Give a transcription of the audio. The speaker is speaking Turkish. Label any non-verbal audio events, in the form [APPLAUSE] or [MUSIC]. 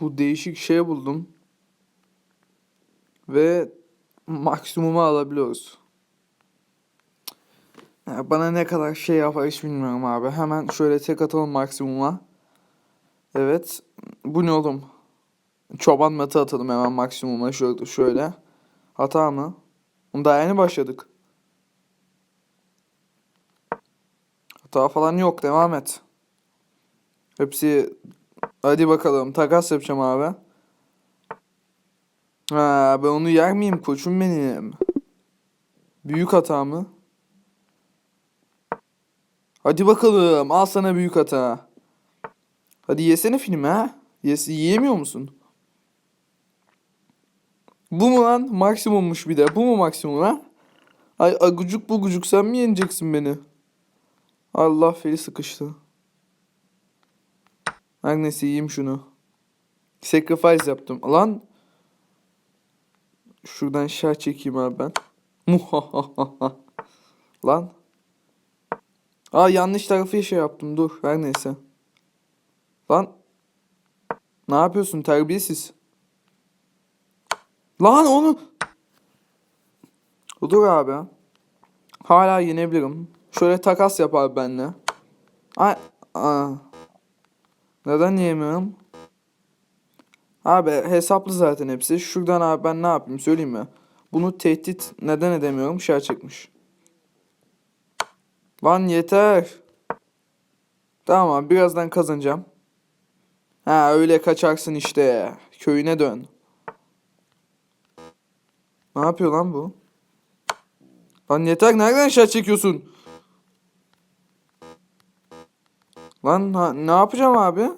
Bu değişik şey buldum. Ve maksimuma alabiliyoruz. Ya bana ne kadar şey yapar hiç bilmiyorum abi. Hemen şöyle tek atalım maksimuma. Evet. Bu ne oğlum? Çoban matı atalım hemen maksimuma. Şöyle, şöyle. Hata mı? Daha yeni başladık. Hata falan yok. Devam et. Hepsi... Hadi bakalım. Takas yapacağım abi. Ha, ben onu yer miyim koçum benim? Büyük hata mı? Hadi bakalım. Al sana büyük hata. Hadi yesene filmi ha. Yes, yiyemiyor musun? Bu mu lan? Maksimummuş bir de. Bu mu maksimum ha? Ay agucuk bu gucuk sen mi yeneceksin beni? Allah feli sıkıştı. Neyse yiyeyim şunu. Sacrifice yaptım. Lan. Şuradan şah çekeyim abi ben. [LAUGHS] Lan. Aa yanlış tarafı şey yaptım. Dur her neyse. Lan. Ne yapıyorsun terbiyesiz? Lan onu. Dur abi. Hala yenebilirim. Şöyle takas yap abi benimle. Ay. Aa. Neden yiyemiyorum? Abi hesaplı zaten hepsi. Şuradan abi ben ne yapayım söyleyeyim mi? Bunu tehdit neden edemiyorum? Şer çekmiş. Lan yeter. Tamam abi birazdan kazanacağım. Ha öyle kaçarsın işte. Köyüne dön. Ne yapıyor lan bu? Lan yeter nereden şer çekiyorsun? Lan ne yapacağım abi?